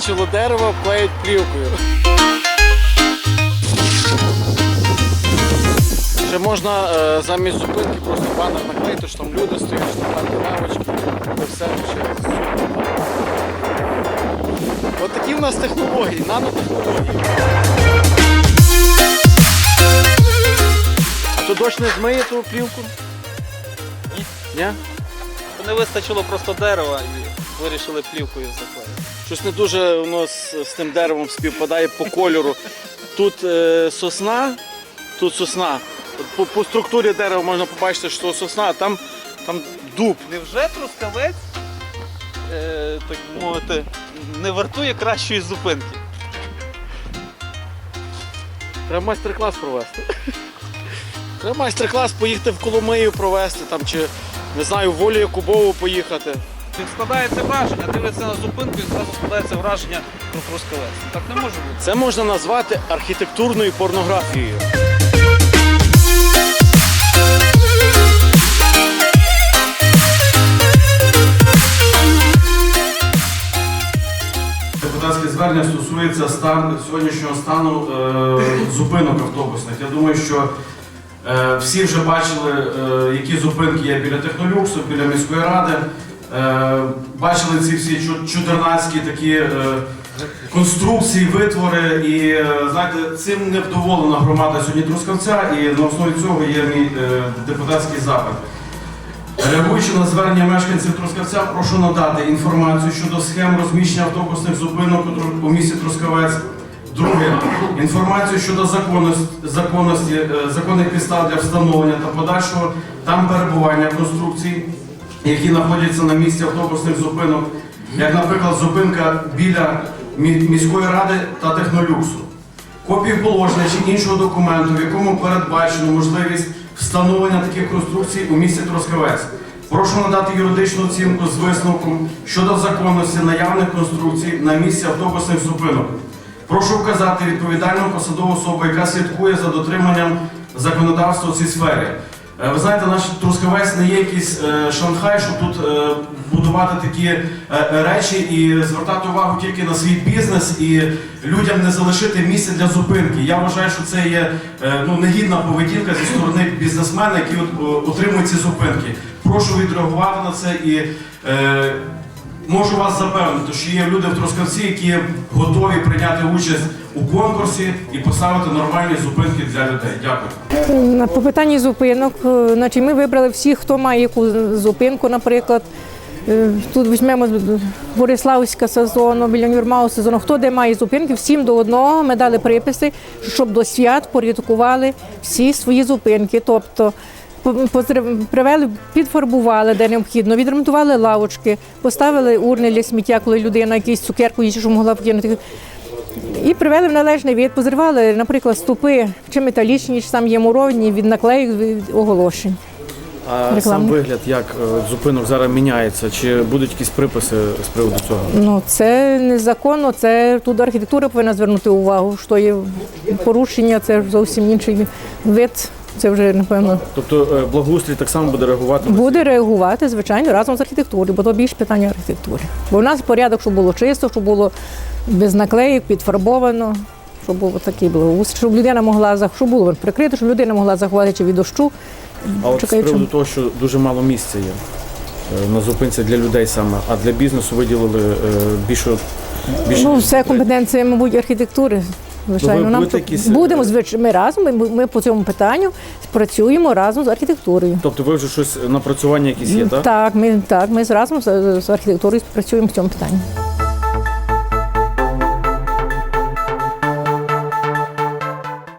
вистачило дерева, клеють плівкою. Ще можна е, замість зупинки просто банер наклеїти, що там люди стоять, що там лавочки, це все супер. От такі в нас технології, нанотехнології. А то дощ не змиє ту плівку? Ні. Ні? Не вистачило просто дерева і вирішили плівкою заклеїти. Щось не дуже воно з, з тим деревом співпадає по кольору. Тут е, сосна, тут сосна. От По, по структурі дерева можна побачити, що сосна, а там, там дуб. Невже трускавець, е, так мовити, не вартує кращої зупинки? Треба майстер-клас провести. Треба майстер-клас поїхати в Коломию провести там, чи не знаю, в волю Якубову поїхати. Він складається враження, дивиться на зупинку і зразу складається враження про трускавець. Так не може бути. Це можна назвати архітектурною порнографією. Депутатське звернення стосується стан, сьогоднішнього стану е, зупинок автобусних. Я думаю, що е, всі вже бачили, е, які зупинки є біля Технолюксу, біля міської ради. Е, бачили ці всі чу- чудернацькі такі е, конструкції, витвори. І е, знаєте, цим не вдоволена громада сьогодні Трускавця, і на основі цього є мій депутатський запит. Реагуючи на звернення мешканців Трускавця, прошу надати інформацію щодо схем розміщення автобусних зупинок у місті Трускавець. Друге, інформацію щодо законності, законності законних підстав для встановлення та подальшого там перебування конструкцій, які знаходяться на місці автобусних зупинок, як, наприклад, зупинка біля міської ради та технолюксу копію положення чи іншого документу, в якому передбачено можливість встановлення таких конструкцій у місті Трускавець. Прошу надати юридичну оцінку з висновком щодо законності наявних конструкцій на місці автобусних зупинок. Прошу вказати відповідальну посадову особу, яка слідкує за дотриманням законодавства у цій сфері. Е, Ви знаєте, наш Трускавець не є якийсь е, Шанхай, щоб тут е, будувати такі речі і звертати увагу тільки на свій бізнес і людям не залишити місце для зупинки. Я вважаю, що це є ну, негідна поведінка зі сторони бізнесмена, які отримує ці зупинки. Прошу відреагувати на це і можу вас запевнити, що є люди в Трускавці, які готові прийняти участь у конкурсі і поставити нормальні зупинки для людей. Дякую. По питанні зупинок, е, значить, ми вибрали всіх, хто має яку зупинку, наприклад. Е, Тут візьмемо Бориславська сезону, біля Нюрмау сезону. Хто де має зупинки, всім до одного ми дали приписи, щоб до свят порядкували всі свої зупинки. Тобто привели, підфарбували, де необхідно, відремонтували лавочки, поставили урни для сміття, коли людина якусь цукерку їсть, що могла вкинути. І привели в належний від, позривали, наприклад, ступи чи металічні, чи там є муровні від наклеїв від оголошень. А сам вигляд, як е, зупинок зараз міняється, чи будуть якісь приписи з приводу цього? Ну це незаконно, це тут архітектура повинна звернути увагу, що є порушення, це зовсім інший вид. Це вже напевно Тобто е, благоустрій так само буде реагувати буде реагувати, звичайно, разом з архітектурою, бо то більше питання архітектури. Бо в нас порядок, щоб було чисто, щоб було без наклеїв, підфарбовано, щоб було такий благоустрій, щоб людина могла щоб було прикрито, щоб людина могла заховати від дощу. А от з приводу чому? того, що дуже мало місця є е, на зупинці для людей саме, а для бізнесу виділили е, більше. більше Ну, це компетенція, мабуть, архітектури. Звичайно, Ну, нам якісь, е, будемо звич- ми разом. Ми, ми по цьому питанню працюємо разом з архітектурою. Тобто ви вже щось напрацювання якісь є, так? Так, ми так, ми разом з, з архітектурою працюємо в цьому питанні.